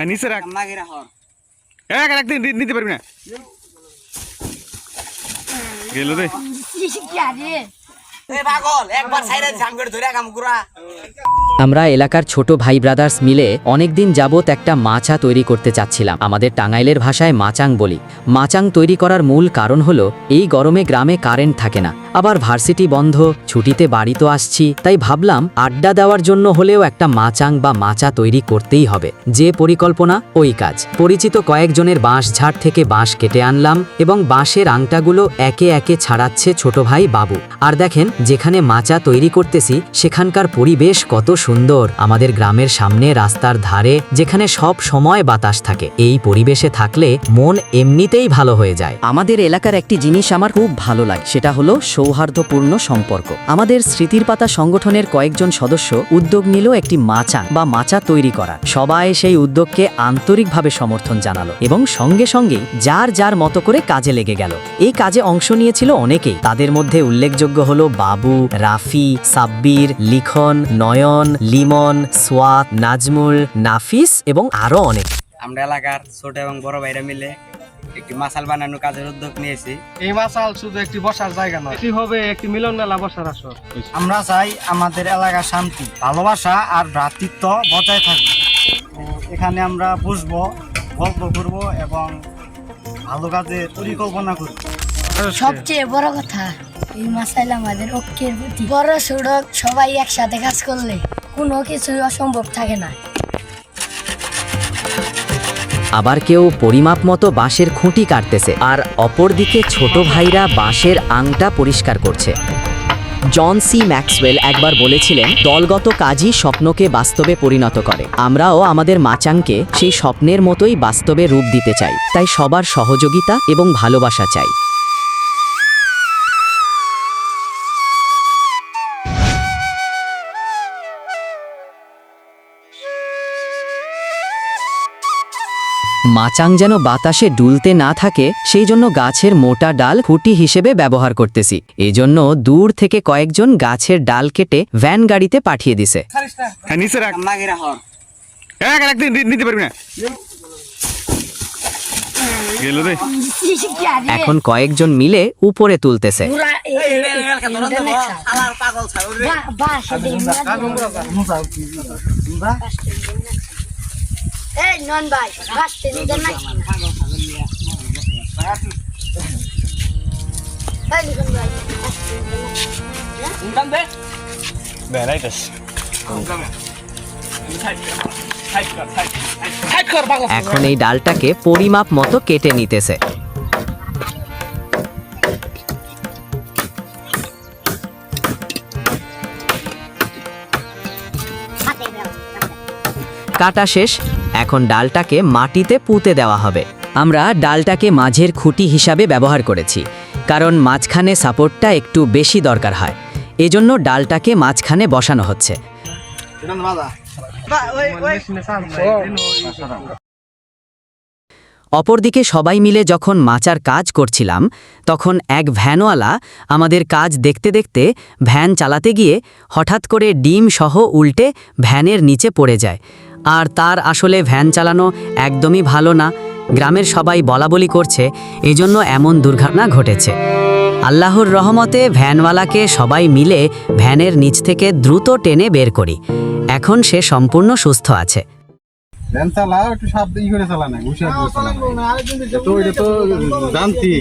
হ্যাঁ নিচে রাখ। এক রাখতে নিতে পারবি না। গেল রে? পাগল একবার সাইডে জাম করে ধরে কাম করা আমরা এলাকার ছোট ভাই ব্রাদার্স মিলে অনেকদিন যাবত একটা মাচা তৈরি করতে চাচ্ছিলাম। আমাদের টাঙ্গাইলের ভাষায় মাচাং বলি। মাচাং তৈরি করার মূল কারণ হলো, এই গরমে গ্রামে কারেন্ট থাকে না। আবার ভার্সিটি বন্ধ, ছুটিতে বাড়ি তো আসছি। তাই ভাবলাম, আড্ডা দেওয়ার জন্য হলেও একটা মাচাং বা মাচা তৈরি করতেই হবে। যে পরিকল্পনা, ওই কাজ। পরিচিত কয়েকজনের বাঁশ ঝাড় থেকে বাঁশ কেটে আনলাম এবং বাঁশের আংটাগুলো একে একে ছাড়াচ্ছে ছোট ভাই বাবু। আর দেখেন, যেখানে মাচা তৈরি করতেছি, সেখানকার পরিবেশ কত সুন্দর। আমাদের গ্রামের সামনে রাস্তার ধারে যেখানে সব সময় বাতাস থাকে, এই পরিবেশে থাকলে মন এমনিতেই ভালো হয়ে যায়। আমাদের এলাকার একটি জিনিস আমার খুব ভালো লাগে, সেটা হলো সৌহার্দ্যপূর্ণ সম্পর্ক। আমাদের স্মৃতির পাতা সংগঠনের কয়েকজন সদস্য উদ্যোগ নিল একটি মাচা বা মাচা তৈরি করা। সবাই সেই উদ্যোগকে আন্তরিকভাবে সমর্থন জানালো এবং সঙ্গে সঙ্গেই যার যার মতো করে কাজে লেগে গেল। এই কাজে অংশ নিয়েছিল অনেকেই। তাদের মধ্যে উল্লেখযোগ্য হলো বাবু, রাফি, সাব্বির, লিখন, নয়ন লিমন সোয়াত নাজমুল নাফিস এবং আরও অনেক। আমরা এলাকার ছোট এবং বড় ভাইরা মিলে একটি মাসাল বানানোর কাজের উদ্যোগ নিয়েছি। এই মাসাল শুধু একটি বসার জায়গা নয় এটি হবে একটি মিলন মেলা বসার আসর। আমরা চাই আমাদের এলাকার শান্তি ভালোবাসা আর ভ্রাতৃত্ব বজায় থাকবে এখানে আমরা বসবো গল্প করব এবং ভালো কাজে পরিকল্পনা করব। সবচেয়ে বড় কথা এই মাসাইল আমাদের ঐক্যের প্রতি বড় সড়ক সবাই একসাথে কাজ করলে। কোনো কিছুই অসম্ভব থাকে না। আবার কেউ পরিমাপ মতো বাঁশের খুঁটি কাটতেছে, আর অপরদিকে ছোট ভাইরা বাঁশের আংটা পরিষ্কার করছে। জন সি ম্যাক্সওয়েল একবার বলেছিলেন, দলগত কাজই স্বপ্নকে বাস্তবে পরিণত করে। আমরাও আমাদের মাচাংকে সেই স্বপ্নের মতোই বাস্তবে রূপ দিতে চাই। তাই সবার সহযোগিতা এবং ভালোবাসা চাই। মাচাং যেন বাতাসে ডুলতে না থাকে সেই জন্য গাছের মোটা ডাল খুঁটি হিসেবে ব্যবহার করতেছি এজন্য দূর থেকে কয়েকজন গাছের ডাল কেটে ভ্যান গাড়িতে পাঠিয়ে দিছে হ্যাঁ নিচে রাখ নাগি রাখর এক রাখতে নি- নিতে পারবি না গেল রে এখন কয়েকজন মিলে উপরে তুলতেছে পাগল ছাগল রে বা- বাস এটা ইংরাজি। এই নন ভাই। এই ভাই, এখন এই ডালটাকে পরিমাপ মতো কেটে নিতেছে। কাটা শেষ এখন ডালটাকে মাটিতে পুঁতে দেওয়া হবে। আমরা ডালটাকে মাঝের খুঁটি হিসাবে ব্যবহার করেছি, কারণ মাঝখানে সাপোর্টটা একটু বেশি দরকার হয়। এজন্য ডালটাকে মাঝখানে বসানো হচ্ছে। অপরদিকে সবাই মিলে যখন মাচার কাজ করছিলাম, তখন এক ভ্যানওয়ালা আমাদের কাজ দেখতে দেখতে ভ্যান চালাতে গিয়ে হঠাৎ করে ডিম সহ উল্টে ভ্যানের নিচে পড়ে যায়। আর তার আসলে ভ্যান চালানো একদমই ভালো না। গ্রামের সবাই বলা বলি করছে, এজন্য এমন দুর্ঘটনা ঘটেছে। আল্লাহর রহমতে ভ্যানওয়ালাকে সবাই মিলে ভ্যানের নিচ থেকে দ্রুত টেনে বের করি। এখন সে সম্পূর্ণ সুস্থ আছে। ভ্যান একটু সাবধান করে চালা না হুশিয়ার করে চালা না। তো এটা তো জানতি।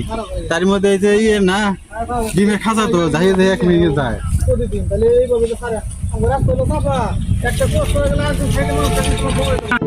তার মধ্যে এই যে ইয়ে না ডিমের খাঁচা তো যাই যাই এক মিনিটে যায়। একটা কষ্ট হয়ে গেলে